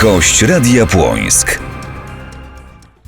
Gość Radia Płońsk.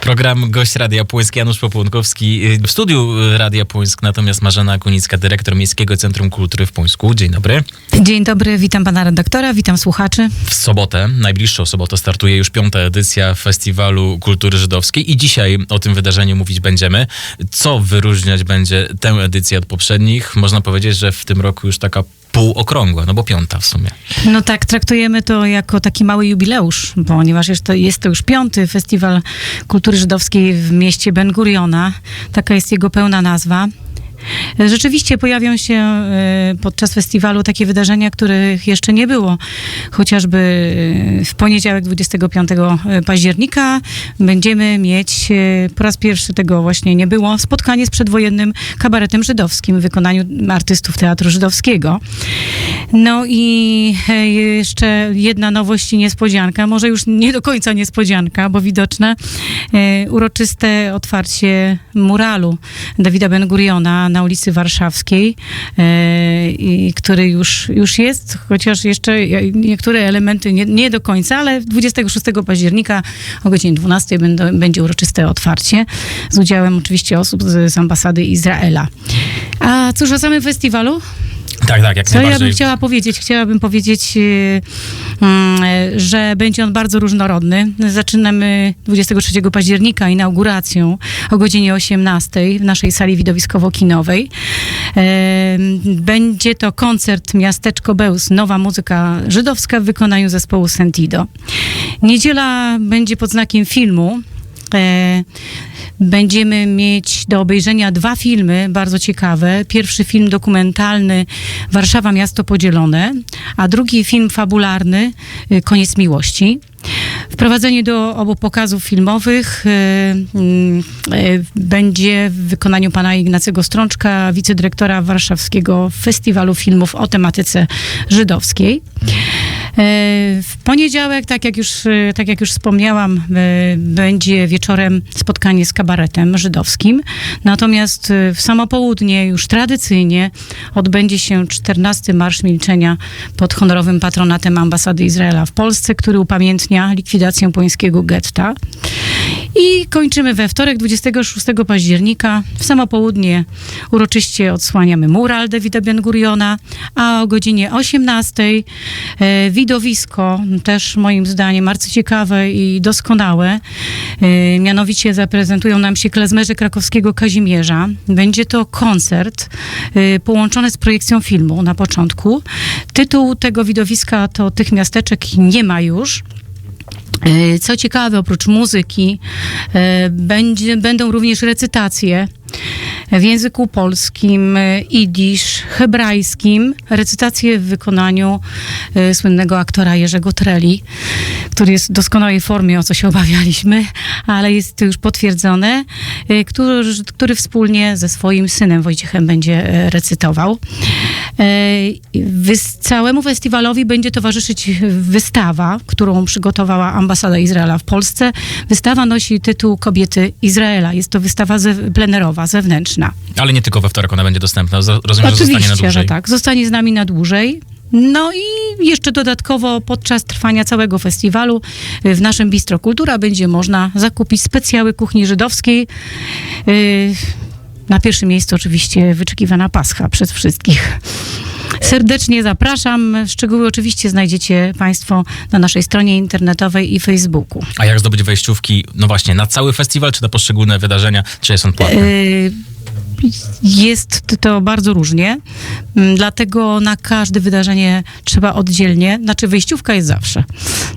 Program Gość Radia Płońsk Janusz Popłonkowski. W studiu Radia Płońsk natomiast Marzena Kunicka, dyrektor Miejskiego Centrum Kultury w Płońsku. Dzień dobry. Dzień dobry, witam pana redaktora, witam słuchaczy. W sobotę, najbliższą sobotę startuje już piąta edycja Festiwalu Kultury Żydowskiej i dzisiaj o tym wydarzeniu mówić będziemy. Co wyróżniać będzie tę edycję od poprzednich? Można powiedzieć, że w tym roku już taka półokrągła, no bo piąta w sumie. No tak, traktujemy to jako taki mały jubileusz, ponieważ jest to, jest to już piąty Festiwal Kultury Żydowskiej w mieście Ben Guriona. Taka jest jego pełna nazwa. Rzeczywiście pojawią się e, podczas festiwalu takie wydarzenia, których jeszcze nie było. Chociażby e, w poniedziałek 25 października będziemy mieć, e, po raz pierwszy tego właśnie nie było, spotkanie z przedwojennym kabaretem żydowskim w wykonaniu artystów Teatru Żydowskiego. No i jeszcze jedna nowość i niespodzianka, może już nie do końca niespodzianka, bo widoczne uroczyste otwarcie muralu Dawida Ben-Guriona na ulicy Warszawskiej, e, i, który już, już jest, chociaż jeszcze niektóre elementy nie, nie do końca, ale 26 października o godzinie 12 będą, będzie uroczyste otwarcie z udziałem oczywiście osób z, z ambasady Izraela. A cóż o samym festiwalu? Tak, tak, jak Co ja bym chciała powiedzieć? Chciałabym powiedzieć, yy, yy, że będzie on bardzo różnorodny. Zaczynamy 23 października inauguracją o godzinie 18 w naszej sali widowiskowo-kinowej. Yy, będzie to koncert Miasteczko Bełz, nowa muzyka żydowska w wykonaniu zespołu Sentido. Niedziela będzie pod znakiem filmu. Będziemy mieć do obejrzenia dwa filmy bardzo ciekawe. Pierwszy film dokumentalny Warszawa Miasto Podzielone, a drugi film fabularny y, Koniec Miłości. Wprowadzenie do obu pokazów filmowych y, y, będzie w wykonaniu pana Ignacego Strączka, wicedyrektora Warszawskiego Festiwalu Filmów o tematyce żydowskiej. W poniedziałek, tak jak już, tak jak już wspomniałam, będzie wieczorem spotkanie z kabaretem żydowskim. Natomiast w samo południe już tradycyjnie odbędzie się 14 Marsz Milczenia pod honorowym patronatem ambasady Izraela w Polsce, który upamiętnia likwidację pońskiego getta. I kończymy we wtorek, 26 października. W samo południe uroczyście odsłaniamy mural Davida Ben-Guriona, a o godzinie 18 e, widowisko, też moim zdaniem arcyciekawe i doskonałe. E, mianowicie zaprezentują nam się klezmerzy krakowskiego Kazimierza. Będzie to koncert e, połączony z projekcją filmu na początku. Tytuł tego widowiska to Tych miasteczek nie ma już. E, co ciekawe, oprócz muzyki, e, będzie, będą również recytacje w języku polskim, idisz, hebrajskim, recytacje w wykonaniu y, słynnego aktora Jerzego Treli, który jest w doskonałej formie, o co się obawialiśmy, ale jest to już potwierdzone, y, który, który wspólnie ze swoim synem Wojciechem będzie recytował. Y, całemu festiwalowi będzie towarzyszyć wystawa, którą przygotowała ambasada Izraela w Polsce. Wystawa nosi tytuł Kobiety Izraela. Jest to wystawa plenerowa, zewnętrzna. Ale nie tylko we wtorek ona będzie dostępna. Rozumiem, Oczywiście, że zostanie na dłużej. że tak. Zostanie z nami na dłużej. No i jeszcze dodatkowo podczas trwania całego festiwalu y, w naszym Bistro Kultura będzie można zakupić specjały kuchni żydowskiej. Y, na pierwszym miejscu oczywiście wyczekiwana Pascha przez wszystkich. Serdecznie zapraszam. Szczegóły oczywiście znajdziecie Państwo na naszej stronie internetowej i Facebooku. A jak zdobyć wejściówki, no właśnie, na cały festiwal, czy na poszczególne wydarzenia, czy są płatne? Yy jest to bardzo różnie, mm, dlatego na każde wydarzenie trzeba oddzielnie, znaczy wyjściówka jest zawsze.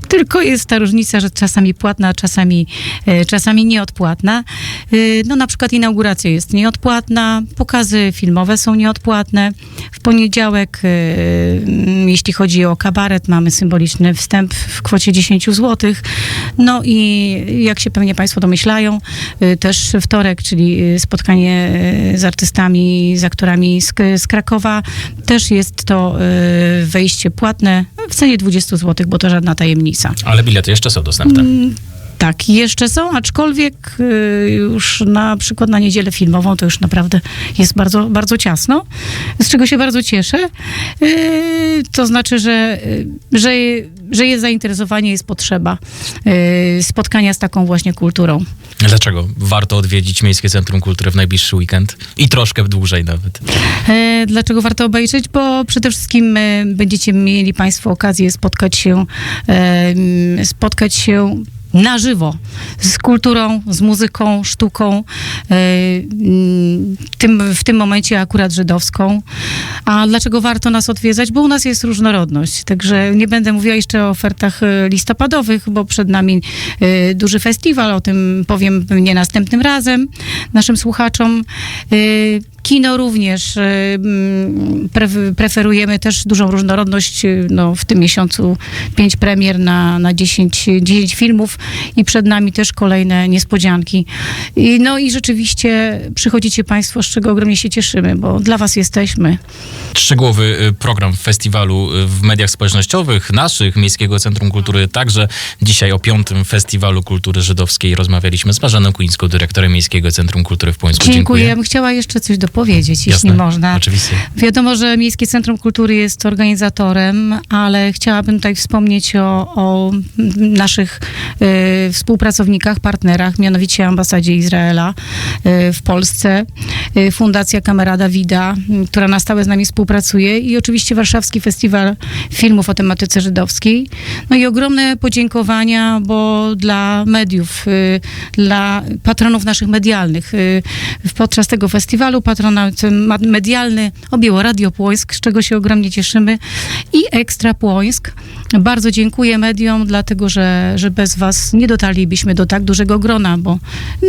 Tylko jest ta różnica, że czasami płatna, czasami, e, czasami nieodpłatna. E, no na przykład inauguracja jest nieodpłatna, pokazy filmowe są nieodpłatne. W poniedziałek, e, jeśli chodzi o kabaret, mamy symboliczny wstęp w kwocie 10 zł. No i jak się pewnie Państwo domyślają, też wtorek, czyli spotkanie z artystami, z aktorami z, z Krakowa. Też jest to y, wejście płatne w cenie 20 zł, bo to żadna tajemnica. Ale bilety jeszcze są dostępne. Tak, jeszcze są, aczkolwiek y, już na przykład na niedzielę filmową to już naprawdę jest bardzo, bardzo ciasno, z czego się bardzo cieszę. Y, to znaczy, że, że, że jest zainteresowanie, jest potrzeba y, spotkania z taką właśnie kulturą. Dlaczego warto odwiedzić Miejskie Centrum Kultury w najbliższy weekend? I troszkę dłużej nawet. E, Dlaczego warto obejrzeć? Bo przede wszystkim e, będziecie mieli Państwo okazję spotkać się, e, spotkać się na żywo z kulturą, z muzyką, sztuką, e, m, tym, w tym momencie akurat żydowską. A dlaczego warto nas odwiedzać? Bo u nas jest różnorodność. Także nie będę mówiła jeszcze o ofertach e, listopadowych, bo przed nami e, duży festiwal, o tym powiem nie następnym razem naszym słuchaczom. Kino również y, mm, pre- preferujemy też dużą różnorodność. y, No, w tym miesiącu pięć premier na, na 10, 10 filmów i przed nami też kolejne niespodzianki. I, no i rzeczywiście przychodzicie Państwo, z czego ogromnie się cieszymy, bo dla Was jesteśmy. Szczegółowy y, program festiwalu w mediach społecznościowych, naszych, Miejskiego Centrum Kultury, także dzisiaj o piątym Festiwalu Kultury Żydowskiej rozmawialiśmy z Marzaną Kuńską, dyrektorem Miejskiego Centrum Kultury w Płońsku. Dziękuję. Bym chciała jeszcze coś dopowiedzieć, jeśli Jasne, można. Oczywiście. Wiadomo, że Miejskie Centrum Kultury jest organizatorem, ale chciałabym tutaj wspomnieć o, o naszych e, współpracownikach, partnerach, mianowicie ambasadzie Izraela e, w Polsce, Fundacja Kamera Dawida, która na stałe z nami współpracuje i oczywiście Warszawski Festiwal Filmów o tematyce żydowskiej. No i ogromne podziękowania, bo dla mediów, y, dla patronów naszych medialnych. y, Podczas tego festiwalu patronat medialny objęło Radio Płońsk, z czego się ogromnie cieszymy i Ekstra Płońsk. Bardzo dziękuję mediom, dlatego że, że bez was nie dotarlibyśmy do tak dużego grona, bo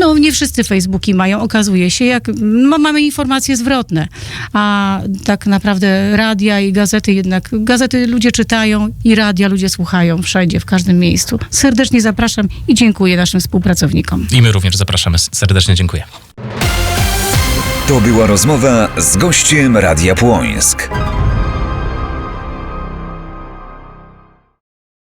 no, nie wszyscy Facebooki mają, okazuje się, jak mamy informacje zwrotne, a tak naprawdę radia i gazety jednak, gazety ludzie czytają i radia ludzie słuchają wszędzie, w każdym miejscu. Serdecznie zapraszam i dziękuję naszym współpracownikom. I my również zapraszamy. Serdecznie dziękuję. To była rozmowa z gościem Radia Płońsk.